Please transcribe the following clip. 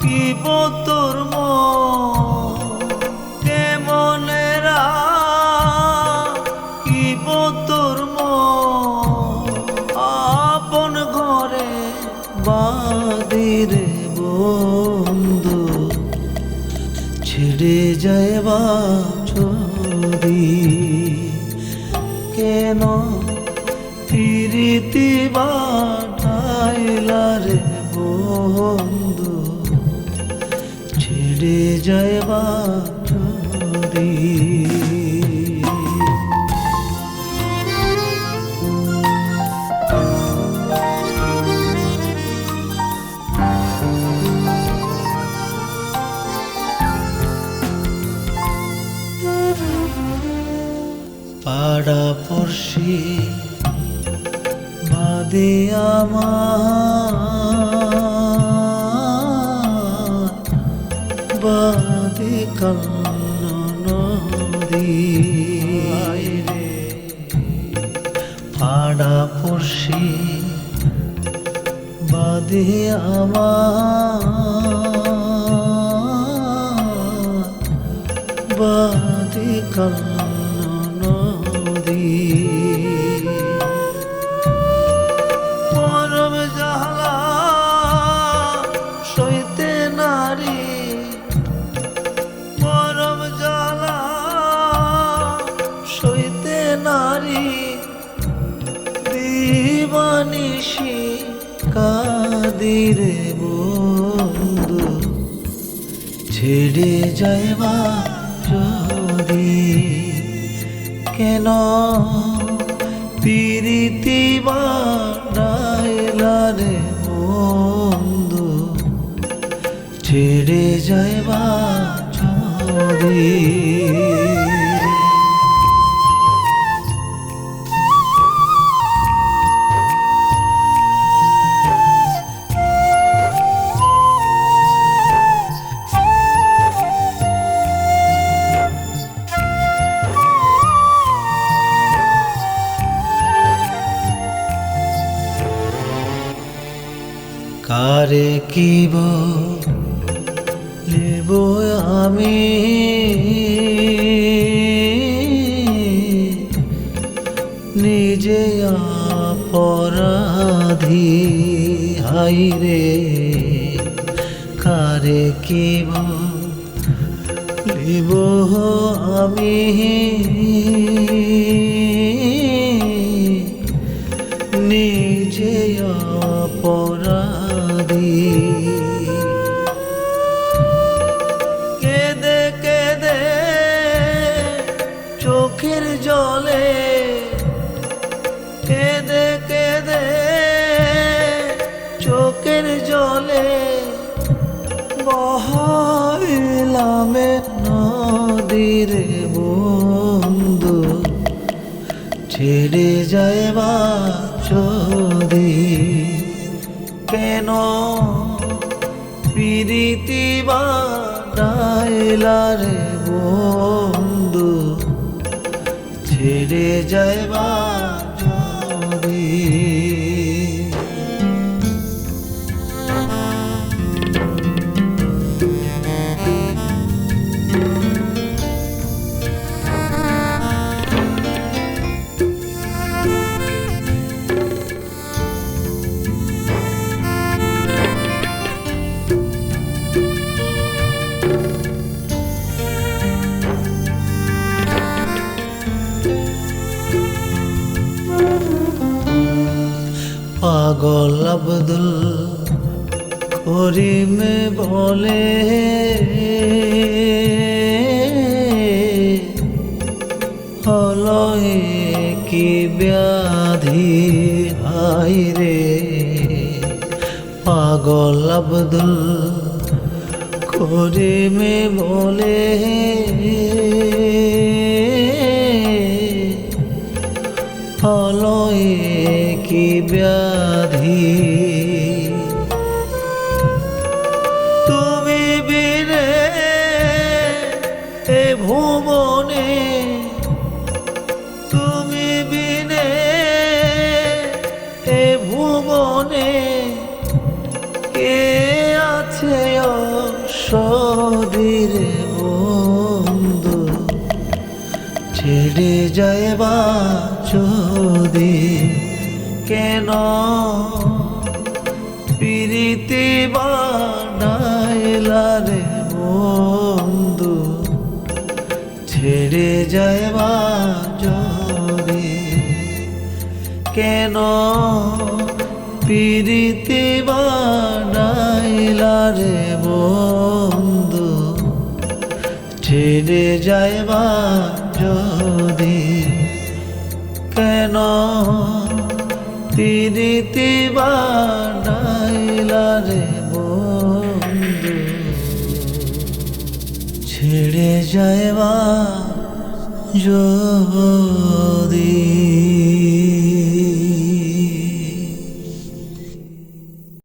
কি তোর কেমনে কি তোর আপন ঘরে বাদিরে বন্ধু। ছেড়ে যাইবা ছড়ি কেন? প্রীতি রে বন্ধু। ছেড়ে যাইবা ছড়ি পাড়া পড়শি বাদে আমার। নদী পাড়া পড়শি বাদে আমার। বাদে কান্ন নারী দিবানিশি কাদিরে বন্ধু? ছেড়ে যাইবা যদি? কেন পিরিতি বন্ধু? ছেড়ে যাইবা কিব লেব আমি? নিজে অপরাধী হাই রে। কারে কিব লেব আমি? নিজে অপরাধী ছেড়ে যাইবা যদি কেন? প্রীতি বা ডাইলারে বন্ধু ছেড়ে যাইবা যদি পাগল আব্দুল করিম বলে। হলো এ কি ব্যাধি হাই রে? পাগল আব্দুল প্রেমে বলে। হলো এ ভুবনে তুমি বিনে এ ভুবনে কে আছে সদিরে বন্ধু? ছেড়ে যায় বা যদি কেন? পিরিতি বানাইলা রে বন্ধু। ছেড়ে যায় বা যদি কেন পিরিতি বানাইলা রে বন্ধু? ছেড়ে যায় বা যদি কেন পিরিতি বানাইলা রে ছেড়ে যায় বা যদি